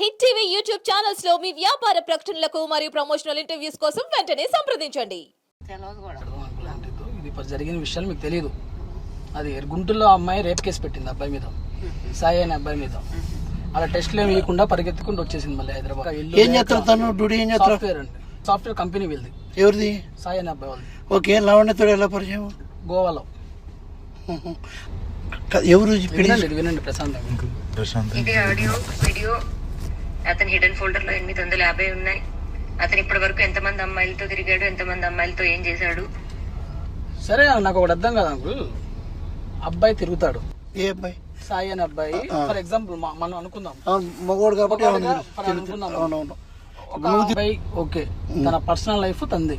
Hit TV YouTube ఛానల్స్లో మీ వ్యాపార ప్రకటనలకు మరియు ప్రమోషనల్ ఇంటర్వ్యూస్ కోసం వెంటనే సంప్రదించండి. ఇది జరిగిన విషయాలు మీకు తెలియదు అది గుంటూరులో అమ్మాయి రేప్ కేసు పెట్టింది అబ్బాయి మీద. సాయి అనే అబ్బాయి మీద. అలా టెస్ట్లు ఏమి ఇవ్వకుండా పరిగెత్తుకుంటూ వచ్చేసింది మళ్ళీ హైదరాబాద్. ఇల్లు ఏం చేస్తారు తను? డ్యూటీ ఏం చేస్తారు? సాఫ్ట్వేర్ అండి. సాఫ్ట్వేర్ కంపెనీ వీళ్ళది. ఎవరిది? సాయి అనే అబ్బాయి వాళ్ళది. ఓకే లావణ్యతో ఎలా పరిచయం? గోవాలో. ఎవరు? వినండి వినండి ప్రశాంత్ ప్రశాంత్ ఇది ఆడియో వీడియో. అతని హిడెన్ ఫోల్డర్లో ఎనిమిది వందల యాభై ఉన్నాయి. అతను ఇప్పటి వరకు ఎంతమంది అమ్మాయిలతో తిరిగాడు ఎంతమంది అమ్మాయిలతో ఏం చేశాడు? సరే నాకు ఒకటి అర్థం కాదు అంకుల్. అబ్బాయి తిరుగుతాడు. ఏ అబ్బాయి? సాయి అనే అబ్బాయి. ఫర్ ఎగ్జాంపుల్ మనం అనుకుందాం. మగవాడు కాబట్టి అబ్బాయి ఓకే తన పర్సనల్ లైఫ్ తంది.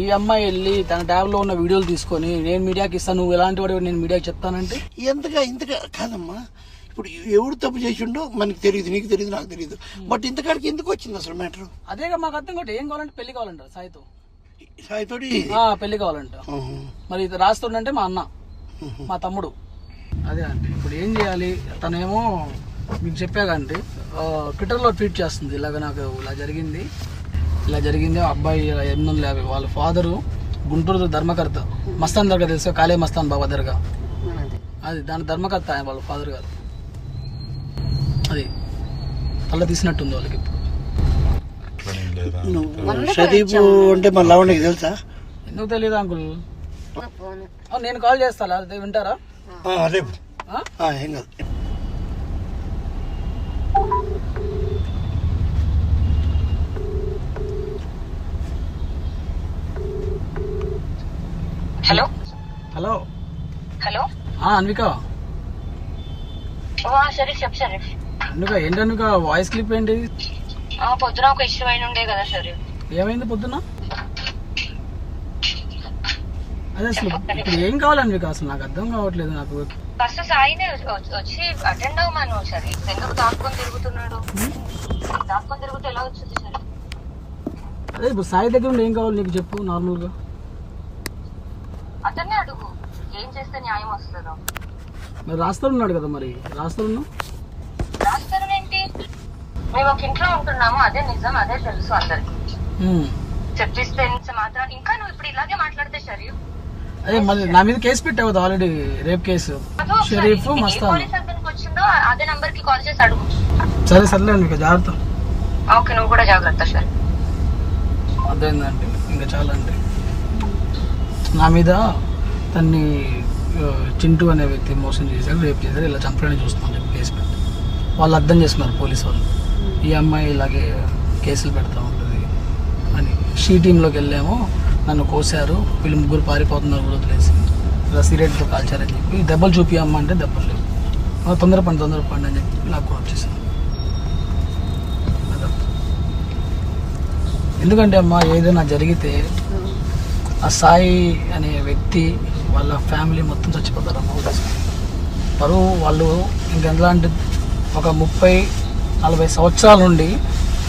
ఈ అమ్మాయి వెళ్ళి తన ట్యాబ్లో ఉన్న వీడియోలు తీసుకొని నేను మీడియాకి ఇస్తాను నువ్వు ఎలాంటి వాడు నేను మీడియాకి చెప్తానంటే? ఎంతగా ఇంతగా కాదమ్మా. ఇప్పుడు ఎవడు తప్పు చేసిండో మనకి తెలియదు నీకు తెలియదు నాకు తెలియదు బట్ ఇంతకాడికి ఎందుకు వచ్చింది అసలు మ్యాటర్? అదేగా మాకు అర్థం కొట్టి ఏం కావాలంటే పెళ్ళి కావాలంటారు సాయితో. సాయితోటి ఆ, పెళ్ళి కావాలంట. మరి ఇది రాస్తుండంటే మా అన్న మా తమ్ముడు. అదే అంటే ఇప్పుడు ఏం చేయాలి? తనేమో మీకు చెప్పాగా అంటే ట్విట్టర్లో ట్వీట్ చేస్తుంది. ఇలాగ నాకు ఇలా జరిగింది. ఇలా జరిగింది. ఆ అబ్బాయి ఇలా ఎనిమిది వందల యాభై వాళ్ళ ఫాదరు గుంటూరు ధర్మకర్త. మస్తాన్ దర్గా తెలుసు? కాళే మస్తాన్ బాబా దర్గా అది దాని ధర్మకర్త ఆయన వాళ్ళ ఫాదర్ గారు. తల తీసినట్టుంది వాళ్ళకి ఇప్పుడు. అంటే మన తెలుసా? ఎందుకు తెలియదు అంకుల్? ఆ, నేను కాల్ చేస్తా అదే వింటారా? ఆ, రేపు ఆ? ఆ, ఏం కాదు. హలో? హలో. హలో? ఆ, అన్విక. సరే చెప్పు సరే. అన్విక ఏంటి అన్విక వాయిస్ క్లిప్ ఏంటి పొద్దున ఒక ఇష్యూ అయిన ఉండే కదా సరే ఏమైంది పొద్దున్న అదే అసలు ఇప్పుడు ఏం కావాలి అన్విక అసలు నాకు అర్థం కావట్లేదు నాకు. ఫస్ట్ సాయినే వచ్చి- అటెండ్ అవ్వమాను సరే ఎందుకు దాక్కొని తిరుగుతున్నాడు? దాక్కొని తిరుగుతూ ఎలా వచ్చింది సరే అదే ఇప్పుడు సాయి దగ్గర ఉండి ఏం కావాలి నీకు చెప్పు నార్మల్గా. అతన్నే అడుగు. ఏం చేస్తే న్యాయం వస్తుందో. మరి రాస్తారు ఉన్నాడు కదా మరి? రాస్తారు ఉన్నావు మేము ఒక ఇంట్లో ఉంటున్నాము అదే నిజం అదే తెలుసు అందరికి. చెప్పిస్తే మాత్రం ఇంకా నువ్వు ఇప్పుడు ఇలాగే మాట్లాడితే షరీఫ్. అదే మళ్ళీ నా మీద కేసు పెట్టావు already rape case. Sharif Mastan. వచ్చిందో అదే నంబర్కి కాల్ చేసి అడుగు. సరే సర్లే అన్విక జాగ్రత్త. ఓకే నువ్వు కూడా జాగ్రత్త షరీఫ్ అర్థమైందండి ఇంకా చాలా అండి నా మీద తన్ని చింటూ అనే వ్యక్తి మోసం చేశారు రేపు చేశారు ఇలా చంపడానికి చూస్తున్నాను చెప్పి కేసు పెట్టి. వాళ్ళు అర్థం చేసుకున్నారు పోలీసు వాళ్ళు. ఈ అమ్మాయి ఇలాగే కేసులు పెడతా ఉంటుంది అని. షీ టీంలోకి వెళ్ళాము. నన్ను కోసారు. వీళ్ళు ముగ్గురు పారిపోతున్నారు కూడా వదిలేసి. ఇలా సిగరెట్తో కాల్చారని చెప్పి. దెబ్బలు చూపి అమ్మ అంటే దెబ్బలు లేవు. ఆ, తొందరపండి తొందరపండి అని చెప్పి లాక్కొని వచ్చేసాను ఎందుకంటే అమ్మ ఏదైనా జరిగితే ఆ సాయి అనే వ్యక్తి వాళ్ళ ఫ్యామిలీ మొత్తం చచ్చిపోతారమ్మా వదిలేసి పరువు వాళ్ళు ఇంకెలాంటి ఒక ముప్పై నలభై సంవత్సరాల నుండి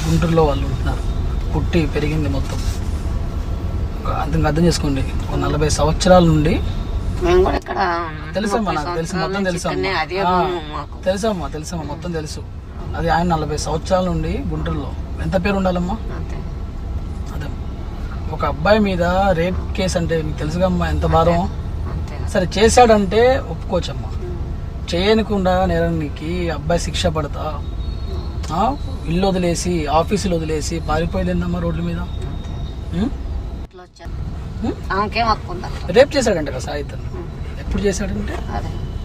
గుంటూరులో వాళ్ళు ఉంటున్నారు. పుట్టి పెరిగింది మొత్తం. అర్థం అర్థం చేసుకోండి. ఒక నలభై సంవత్సరాల నుండి తెలుసమ్మా నాకు తెలుసు మొత్తం తెలుసమ్మా. తెలుసమ్మా తెలుసమ్మా మొత్తం తెలుసు. అది ఆయన నలభై సంవత్సరాల నుండి గుంటూరులో. ఎంత పేరు ఉండాలమ్మా? అదే. ఒక అబ్బాయి మీద రేప్ కేసు అంటే మీకు తెలుసుగా అమ్మా ఎంత భారం? సరే చేశాడంటే ఒప్పుకోవచ్చమ్మా. చేయనకుండా నేరానికి అబ్బాయి శిక్ష పడతా? ఇల్లు వదిలేసి ఆఫీసులు వదిలేసి పారిపోయేదేందమ్మా రోడ్ల మీద. రేప్ చేశాడంట కదా సాయితను ఎప్పుడు చేశాడంటే?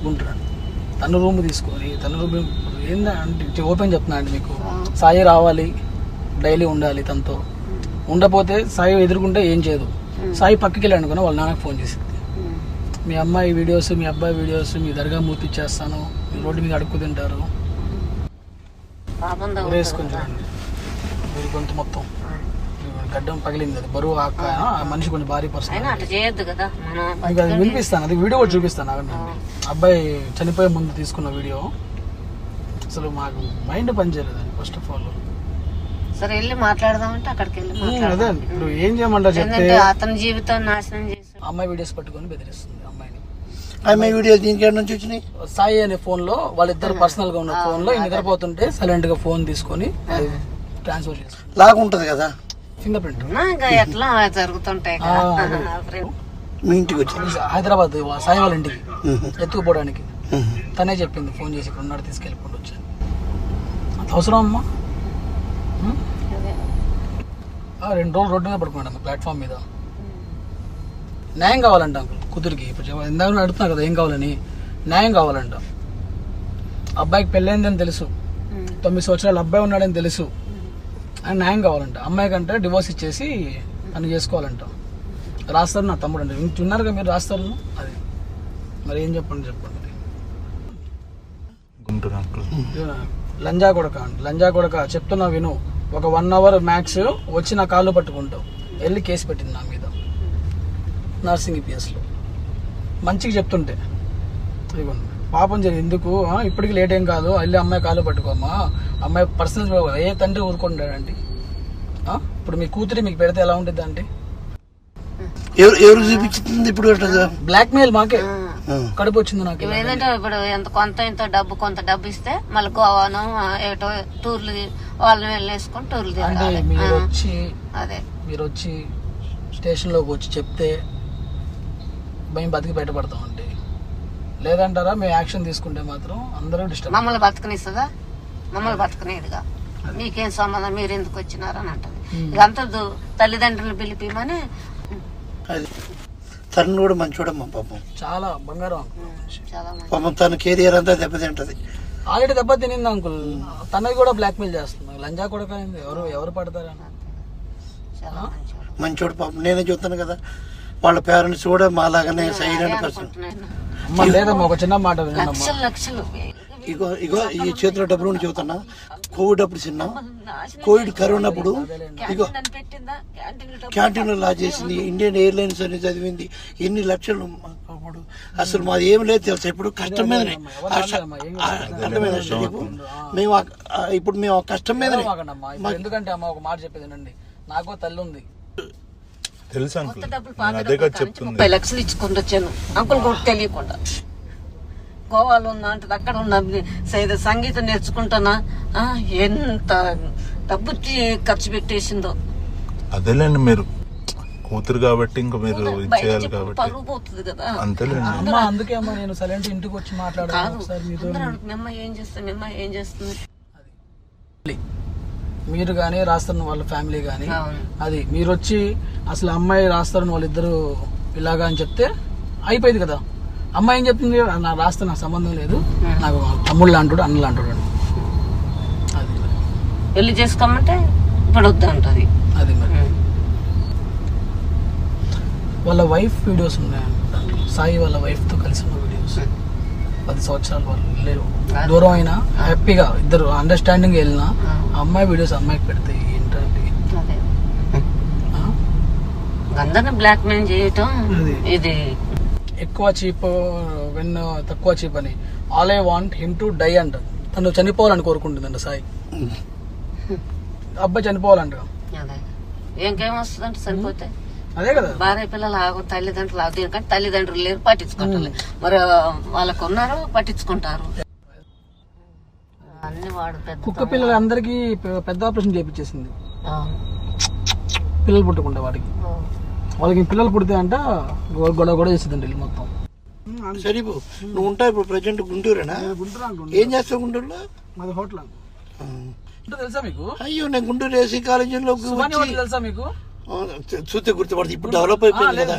గుంటూరు. తన రూమ్ తీసుకొని తన రూమ్ ఏందా అంటే ఓపెన్ చెప్తున్నా అండి మీకు. సాయి రావాలి డైలీ ఉండాలి తనతో. ఉండపోతే సాయి ఎదుర్కొంటే ఏం చేయదు. సాయి పక్కకి వెళ్ళి అనుకున్నా వాళ్ళ నాన్నకి ఫోన్ చేసింది. మీ అమ్మాయి వీడియోస్ మీ అబ్బాయి వీడియోస్ మీ దర్గా మూర్తి ఇచ్చేస్తాను మీ రోడ్డు మీద అడుక్కు తింటారు. ఊరేసుకొని చూడండి. మీరు గొంతు మొత్తం. గడ్డం పగిలింది అది. బరువు ఆక మనిషి కొంచెం భారీ పర్సన్. మీకు అది వినిపిస్తాను. అది వీడియో కూడా చూపిస్తాను ఆగండి. అబ్బాయి చనిపోయే ముందు తీసుకున్న వీడియో. అసలు మాకు మైండ్ పనిచేయలేదండి ఫస్ట్ ఆఫ్ ఆల్ సరే వెళ్ళి మాట్లాడదామంటే అక్కడికి వెళ్ళి అదే. ఇప్పుడు ఏం చేయమంటారు చెప్తే? అతని జీవితం నాశనం చేసి అమ్మాయి వీడియోస్ పట్టుకొని బెదిరిస్తుంది. ఆమె వీడియో దీనికి ఎక్కడి నుంచి వచ్చినాయి? సాయి అనే ఫోన్లో వాళ్ళిద్దరు పర్సనల్గా ఉన్న ఫోన్లో నిద్రపోతుంటే సైలెంట్గా ఫోన్ తీసుకొని ట్రాన్స్ఫర్ చేసి లాగా ఉంటది కదా? ఫింగర్ ప్రింట్ ఎట్లా జరుగుతుంటాయి కదా? ఫ్రెండ్. మీ ఇంటికి వచ్చింది హైదరాబాద్ సాయి వాళ్ళ ఇంటికి. ఎత్తుకుపోవడానికి. తనే చెప్పింది ఫోన్ చేసి ఇక్కడ ఉన్నాడు తీసుకెళ్ళిపోండి వచ్చాను. అంత అవసరం అమ్మా? రెండు రోజులు రోడ్డు మీద పడుకున్నాడు అమ్మ ప్లాట్ఫామ్ మీద. న్యాయం కావాలంట అంకుల్. కూతురికి. ఇప్పుడు ఇందాక నేను అడుగుతున్నా కదా ఏం కావాలని. న్యాయం కావాలంట. అబ్బాయికి పెళ్ళైందని తెలుసు. తొమ్మిది సంవత్సరాలు అబ్బాయి ఉన్నాడని తెలుసు. ఆయన న్యాయం కావాలంట. అమ్మాయి కంటే డివోర్స్ ఇచ్చేసి తను చేసుకోవాలంట. రాస్తారు నా తమ్ముడు అంటే. వింటున్నారుగా మీరు రాస్తారు? అది. మరి ఏం చెప్పండి చెప్పండి. లంజా కొడక అంట. లంజా కొడక చెప్తున్నా విను. ఒక వన్ అవర్ మ్యాక్స్ వచ్చి నా కాళ్ళు పట్టుకుంటావు. వెళ్ళి కేసు పెట్టింది నా మీద. నర్సింగ్ పిఎస్లో మంచిగా చెప్తుంటే. ఇదిగోండి పాపం జరిగి ఎందుకు? ఇప్పటికి లేట్ ఏం కాదు. వెళ్ళి అమ్మాయి కాళ్ళు పట్టుకోమ్మా. అమ్మాయి పర్సనల్ ఏ తండ్రి ఊరుకుంటాడండి? ఇప్పుడు మీ కూతురి మీకు పెడితే ఎలా ఉంటుంది అంటే ఎవరు చూపించింది ఇప్పుడు బ్లాక్ మెయిల్ మాకే. కడుపు వచ్చింది నాకు ఏంటంటే ఇప్పుడు ఎంత కొంత ఇంత డబ్బు కొంత డబ్బు ఇస్తే మళ్ళీ గోవాను ఏటో టూర్లు వాళ్ళని వెళ్ళేసుకొని టూర్లు అంటే తిరగాలి. మీరు ఆ, వచ్చి అదే. మీరు వచ్చి స్టేషన్లోకి వచ్చి చెప్తే మేము బతికి బయటపడతామండి. లేదంటారా మేము యాక్షన్ తీసుకుంటే మాత్రం అందరూ డిస్టర్బ్ మమ్మల్ని బతకనిస్తుందా? మమ్మల్ని బతకనేదిగా? మీకేం సంబంధం? మీరు ఎందుకు వచ్చినారని అంటది. ఇదంతా తల్లిదండ్రులు పిలిపిమని అది. తను కూడా మంచోడమ్మా పాపం. చాలా బంగారం పాపం తన కెరియర్ అంతా దెబ్బతింటది. ఆల్రెడీ దెబ్బ తినింది అంకుల్. తనది కూడా బ్లాక్మెయిల్ చేస్తుంది. లంజా కూడా ఎవరు ఎవరు పడతారని. చాలా మంచివాడు. మంచోడు పాపం. నేనే చూస్తాను కదా. వాళ్ళ పేరెంట్స్ కూడా మాలాగానే సైలెంట్ పర్సన్. అనుకుంటున్నాను. అమ్మ లేదమ్మా ఒక చిన్న మాట వినండి అమ్మా. లక్షలు లక్షలు. ఇగో ఇగో ఈ చేతిలో డబ్బులు ఉండి చెబుతున్నా. కోవిడ్ అప్పుడు చిన్న. కోవిడ్ కరోనా అప్పుడు ఇగో నన్ను పెట్టిందా క్యాంటీన్ డబ్బు క్యాంటీన్ లా చేసింది. ఇండియన్ ఎయిర్లైన్స్ అని చదివింది. ఎన్ని లక్షలు అప్పుడు అసలు మాది ఏం లేదు తెలుసా? ఇప్పుడు కష్టం మీదనే. అర్థమైందా చెప్పు. మేము ఇప్పుడు మేము కష్టం మీదనే. ఎందుకంటే అమ్మ ఒక మాట చెప్పేది నాకు తల్లి ఉంది. తెలుసు అంకుల్. అదే కదా చెప్తుంది. ముప్పై లక్షలు ఇచ్చుకుంటూ వచ్చాను. అంకుల్ కూడా తెలియకుండా. గోవాలో ఉన్నా అంటే అక్కడ ఉన్నా సైద సంగీతం నేర్చుకుంటానా? ఆ, ఎంత డబ్బు ఖర్చు పెట్టేసిందో. అదేలేండి మీరు. కూతురు కాబట్టి ఇంకా మీరు ఇచ్చేయాలి కాబట్టి. పరుగు పోతుంది కదా. అంతేలేండి. అమ్మ అందుకే అమ్మ నేను సైలెంట్ ఇంటికి వచ్చి మాట్లాడాను ఏం అమ్మ ఏం చేస్తుంది? మీరు కానీ రాస్తున్న వాళ్ళ ఫ్యామిలీ కానీ. అది మీరు వచ్చి అసలు అమ్మాయి రాస్తారని వాళ్ళిద్దరు ఇలాగా అని చెప్తే అయిపోయింది కదా. అమ్మాయి ఏం చెప్తుంది? నా రాస్తే నాకు సంబంధం లేదు. నాకు తమ్ముళ్ళు అంటాడు అన్నలు అంటాడు అది పెళ్ళి చేసుకోమంటే ఇప్పుడు వద్దు అంటది అది మరి. వాళ్ళ వైఫ్ వీడియోస్ ఉన్నాయి. సాయి వాళ్ళ wife తో కలిసి ఉన్న వీడియోస్. పది సంవత్సరాలు వాళ్ళు లేరు. దూరం అయినా హ్యాపీగా ఇద్దరు అండర్స్టాండింగ్ వెళ్ళినా అమ్మాయి వీడియోస్ అమ్మాయికి పెడితే ఏంటంటే? అందరిని బ్లాక్ మెయిల్ చేయటం. ఇది. ఎక్కువ చీప్ వెన్ తక్కువ చీప్ అని. All I want him to die అంట తను చనిపోవాలని కోరుకుంటుందంట సాయి. అబ్బాయి చనిపోవాలంట. అదే. ఇంకేం వస్తుందంటే? సరిపోతే. అదే కదా భార్య పిల్లలు ఆగు తల్లిదండ్రులు ఆగు దీనికంటే తల్లిదండ్రులు లేరు పట్టించుకుంటారు మరి వాళ్ళకు ఉన్నారు పట్టించుకుంటారు. అన్ని వాడు పెద్ద కుక్క పిల్లలు అందరికి పెద్ద ఆపరేషన్ చేయించేసింది. పిల్లలు పుట్టకుండా వాడికి. వాళ్ళకి పిల్లలు పుడితే అంట గొ- గొడవ గొడవ చేసిందండి ఇల్లు మొత్తం. సరే నువ్వు ఉంటావు ఇప్పుడు ప్రజెంట్ గుంటూరేనా? ఏం చేస్తావు గుంటూరులో? మాది హోటల్. తెలుసా మీకు? అయ్యో నేను గుంటూరు ఏసీ కాలేజీలో తెలుసా మీకు? చూస్తే గుర్తుపడుతుంది ఇప్పుడు డెవలప్ అయిపోయింది కదా.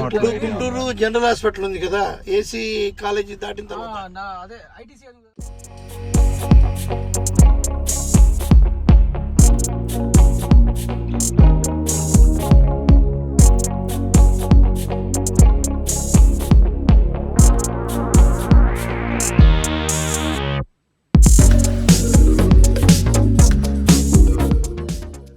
ఇప్పుడు గుంటూరు జనరల్ హాస్పిటల్ ఉంది కదా. ఏసీ కాలేజీ దాటిన తర్వాత. నా అదే ఐటీసీ